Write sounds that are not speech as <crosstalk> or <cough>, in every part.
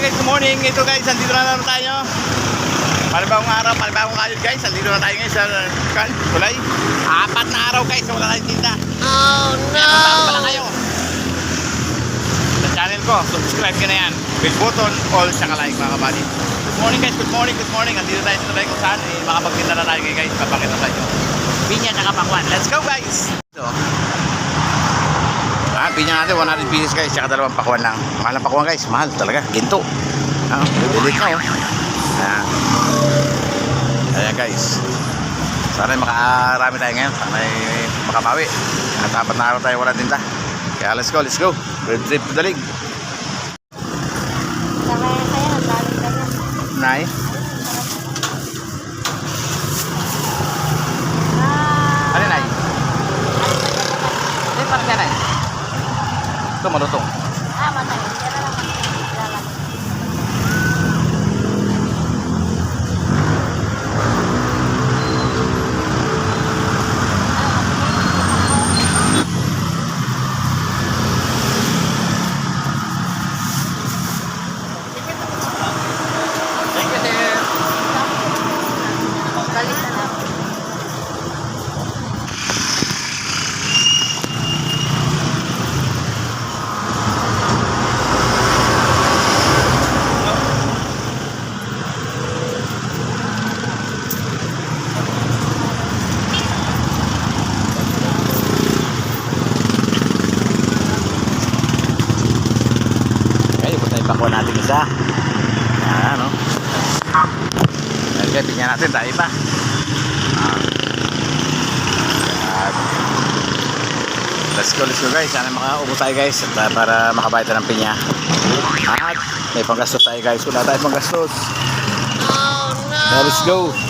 guys, good morning. Ito guys, andito na naman tayo. Malibagong araw, malibagong kayod guys. Andito na tayo ngayon sa kan, kulay. Apat na araw guys, wala tayong tinda. Oh Tama pala no! kayo. Sa channel ko, subscribe ka na yan. Bell button, all saka like mga kabali. Good morning guys, good morning, good morning. Andito tayo sa tulay kung saan. Eh, makapagtinda na tayo guys, papakita sa inyo. Pinya at pakwan. Let's go guys! Ito. Ah, pinya natin, 100 pieces guys, tsaka dalawang pakwan lang. Mahal na pakwan guys, mahal talaga, ginto. Ah, bibilit ka oh. Ah. Ayan guys. Sana makarami tayo ngayon. Sana makabawi. At apat na araw tayo wala tinta. Kaya let's go, let's go. Road trip to the league. Nay. Ah, Ano nay? Hindi, parang yan nay. Ito malutong. ah, matay. Hindi na lang lalaki. Thank you, sir. Balik na lang. Pakwan natin isa. Yan, no? Okay, tingnan natin, tayo pa. Yan. Let's go, let's go guys. Sana makaupo tayo guys at, ah, para makabayad tayo ng pinya. At may panggastos tayo guys. Wala tayong panggastos. Oh no! Now, let's go.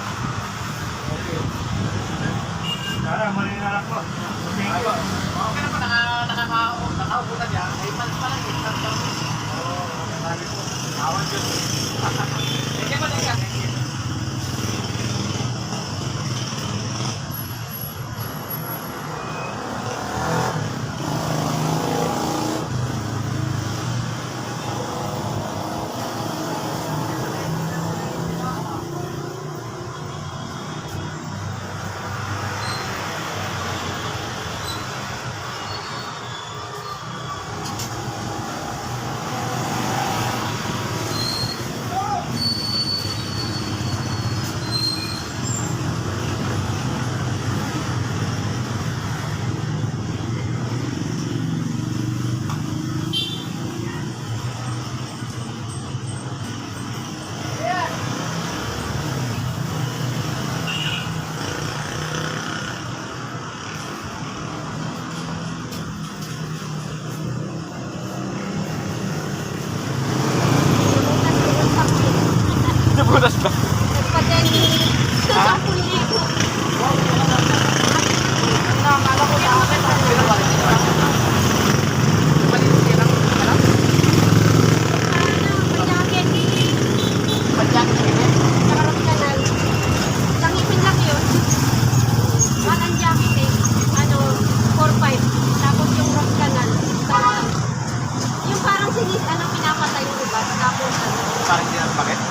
Bakit?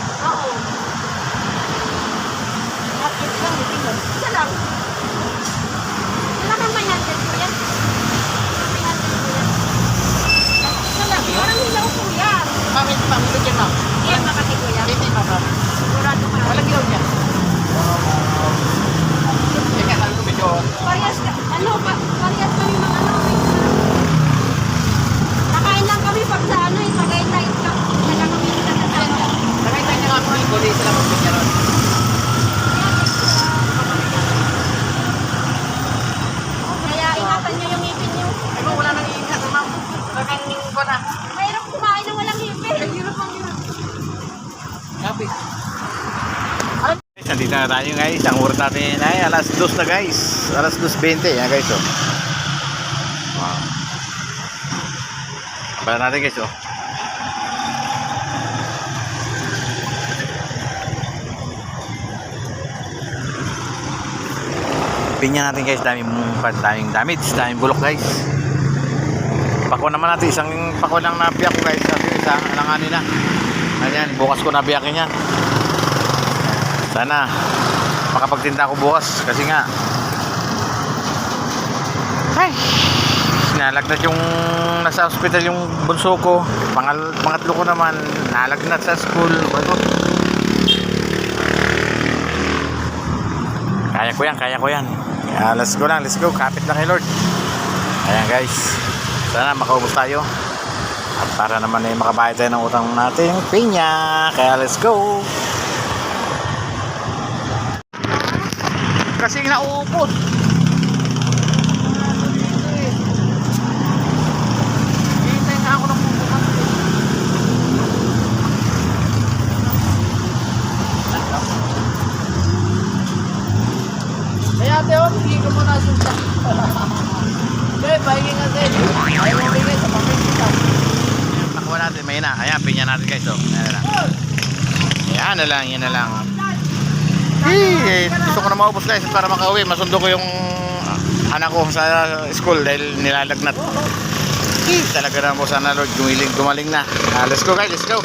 Na tayo guys. Ang oras natin ay alas 2 na guys. Alas 2.20. Yan guys oh. Wow. Bala natin guys oh. Pinya natin guys, daming daming damage, daming bulok guys. Pako naman natin, isang pako lang nabiyak ko guys. Kasi isa, alanganin na. Ayan, bukas ko nabiyakin yan. Sana makapagtinda ako bukas kasi nga ay nalagnat yung nasa hospital yung bunso ko. Pangal, pangatlo ko naman nalagnat sa school. Ano? kaya ko yan kaya ko yan. Kaya let's go lang let's go. Kapit lang kay Lord. Ayan guys. Sana makaubos tayo. At para naman ay makabayad tayo ng utang natin. Pinya! Kaya let's go kasi naupot hintay nga ako ng pupukan Kaya ate, oh, hindi ko muna sunta. <laughs> Hindi, pahingi nga din. Ayaw mo bigay sa kita. Nakuha natin, may na. Ayan, pinya natin guys. Oh. Ayan na lang. Ayan na lang, yan na lang. Eh, gusto ko na maubos guys para makauwi. Masundo ko yung anak ko sa school dahil nilalagnat. Talaga na po sana Lord, gumiling, gumaling na. Ah, let's go guys, let's go.